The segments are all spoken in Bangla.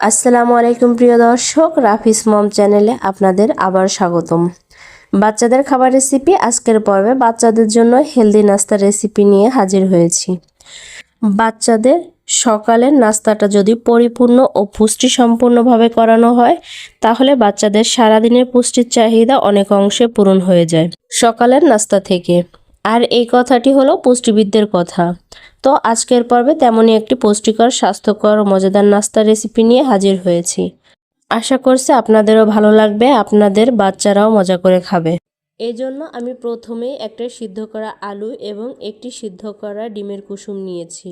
আসসালামু আলাইকুম প্রিয় দর্শক, রাফিস মম চ্যানেলে আপনাদের আবার স্বাগতম। বাচ্চাদের খাবার রেসিপি আজকের পর্বে বাচ্চাদের জন্য হেলদি নাস্তার রেসিপি নিয়ে হাজির হয়েছি। বাচ্চাদের সকালের নাস্তাটা যদি পরিপূর্ণ ও পুষ্টি সম্পূর্ণভাবে করানো হয়, তাহলে বাচ্চাদের সারাদিনের পুষ্টির চাহিদা অনেক অংশে পূরণ হয়ে যায় সকালের নাস্তা থেকে। আর এই কথাটি হলো পুষ্টিবিদদের কথা। তো আজকের পর্বে তেমনই একটি পুষ্টিকর, স্বাস্থ্যকর ও মজাদার নাস্তা রেসিপি নিয়ে হাজির হয়েছি। আশা করছি আপনাদেরও ভালো লাগবে, আপনাদের বাচ্চারাও মজা করে খাবে। এই জন্য আমি প্রথমেই একটা সিদ্ধ করা আলু এবং একটি সিদ্ধ করা ডিমের কুসুম নিয়েছি।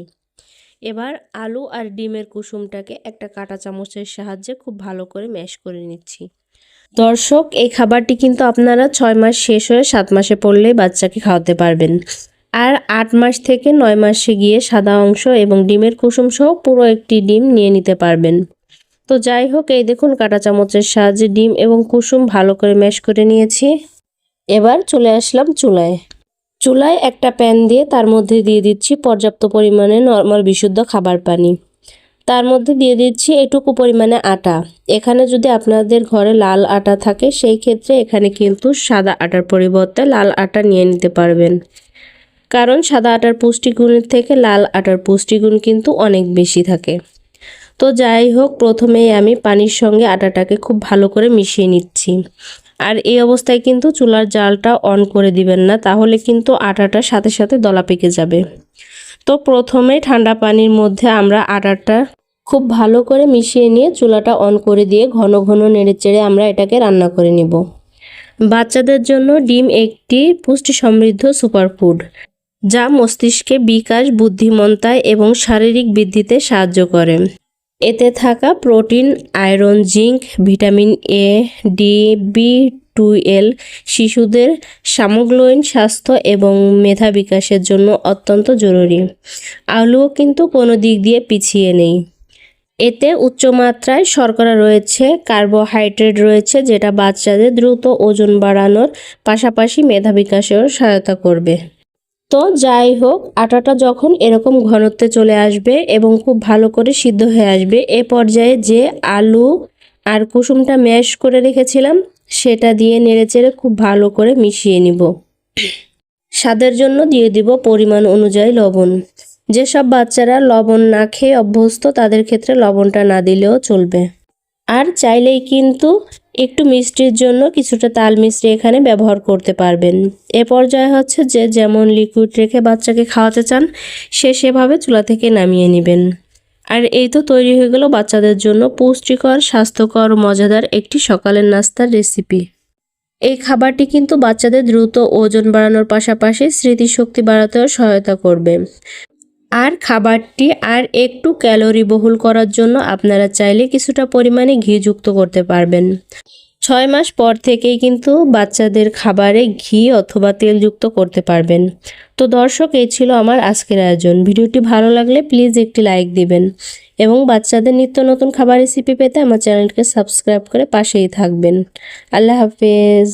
এবার আলু আর ডিমের কুসুমটাকে একটা কাঁটা চামচের সাহায্যে খুব ভালো করে ম্যাশ করে নিচ্ছি। দর্শক, এই খাবারটি কিন্তু আপনারা ছয় মাস শেষ হয়ে সাত মাসে পড়লেই বাচ্চাকে খাওয়াতে পারবেন। আর আট মাস থেকে নয় মাসে গিয়ে সাদা অংশ এবং ডিমের কুসুম সহ পুরো একটি ডিম নিয়ে নিতে পারবেন। তো যাই হোক, এই দেখুন কাঁটা চামচের সাহায্যে ডিম এবং কুসুম ভালো করে ম্যাশ করে নিয়েছি। এবার চলে আসলাম চুলায়। চুলায় একটা প্যান দিয়ে তার মধ্যে দিয়ে দিচ্ছি পর্যাপ্ত পরিমাণে নর্মাল বিশুদ্ধ খাবার পানি। তার মধ্যে দিয়ে দিচ্ছি এটুকু পরিমাণে আটা। এখানে যদি আপনাদের ঘরে লাল আটা থাকে, সেই ক্ষেত্রে এখানে কিন্তু সাদা আটার পরিবর্তে লাল আটা নিয়ে নিতে পারবেন। কারণ সাদা আটার পুষ্টিগুণের থেকে লাল আটার পুষ্টিগুণ কিন্তু অনেক বেশি থাকে। তো যাই হোক, প্রথমেই আমি পানির সঙ্গে আটাটাকে খুব ভালো করে মিশিয়ে নিচ্ছি। আর এই অবস্থায় কিন্তু চুলার জালটা অন করে দিবেন না, তাহলে কিন্তু আটাটার সাথে সাথে দলা পেকে যাবে। তো প্রথমে ঠান্ডা পানির মধ্যে আমরা আটাটা খুব ভালো করে মিশিয়ে নিয়ে চুলাটা অন করে দিয়ে ঘন ঘন নেড়ে চেড়ে আমরা এটাকে রান্না করে নিব। বাচ্চাদের জন্য ডিম একটি পুষ্টি সমৃদ্ধ সুপারফুড। যা মস্তিষ্কে বিকাশ বুদ্ধিমত্তায় এবং শারীরিক বৃদ্ধিতে সাহায্য করে। এতে থাকা protein, iron, zinc, vitamin A, D, B twelve শিশুদের সামগ্রিক স্বাস্থ্য এবং মেধা বিকাশের জন্য অত্যন্ত জরুরি। আলুও কিন্তু কোনো দিক দিয়ে পিছিয়ে নেই। এতে উচ্চমাত্রায় শর্করা রয়েছে, কার্বোহাইড্রেট রয়েছে, যেটা বাচ্চাদের দ্রুত ওজন বাড়ানোর পাশাপাশি মেধা বিকাশেও সহায়তা করবে। তো যাই হোক, আটাটা যখন এরকম ঘনত্বে চলে আসবে এবং খুব ভালো করে সিদ্ধ হয়ে আসবে, এ পর্যায়ে যে আলু আর কুসুমটা ম্যাশ করে রেখেছিলাম, সেটা দিয়ে নেড়েচেড়ে খুব ভালো করে মিশিয়ে নিব। স্বাদের জন্য দিয়ে দিব পরিমাণ অনুযায়ী লবণ। যেসব বাচ্চারা লবণ না খেয়ে অভ্যস্ত, তাদের ক্ষেত্রে লবণটা না দিলেও চলবে। আর চাইলেই কিন্তু একটু মিষ্টির জন্য কিছুটা তাল মিষ্টি এখানে ব্যবহার করতে পারবেন। এ পর্যায়ে হচ্ছে যে যেমন লিকুইড রেখে বাচ্চাকে খাওয়াতে চান, সে সেভাবে চুলা থেকে নামিয়ে নেবেন। আর এই তো তৈরি হয়ে গেল বাচ্চাদের জন্য পুষ্টিকর, স্বাস্থ্যকর, মজাদার একটি সকালের নাস্তার রেসিপি এই খাবারটি কিন্তু বাচ্চাদের দ্রুত ওজন বাড়ানোর পাশাপাশি স্মৃতিশক্তি বাড়াতেও সহায়তা করবে। আর খাবারটি আর একটু ক্যালোরি বহুল করার জন্য আপনারা চাইলে কিছুটা পরিমাণে ঘি যুক্ত করতে পারবেন। ছয় মাস পর থেকেই কিন্তু বাচ্চাদের খাবারে ঘি অথবা তেল যুক্ত করতে পারবেন। তো দর্শক, এই ছিল আমার আজকের আয়োজন। ভিডিওটি ভালো লাগলে প্লিজ একটি লাইক দিবেন এবং বাচ্চাদের নিত্য নতুন খাবার রেসিপি পেতে আমার চ্যানেলকে সাবস্ক্রাইব করে পাশেই থাকবেন। আল্লাহ হাফেজ।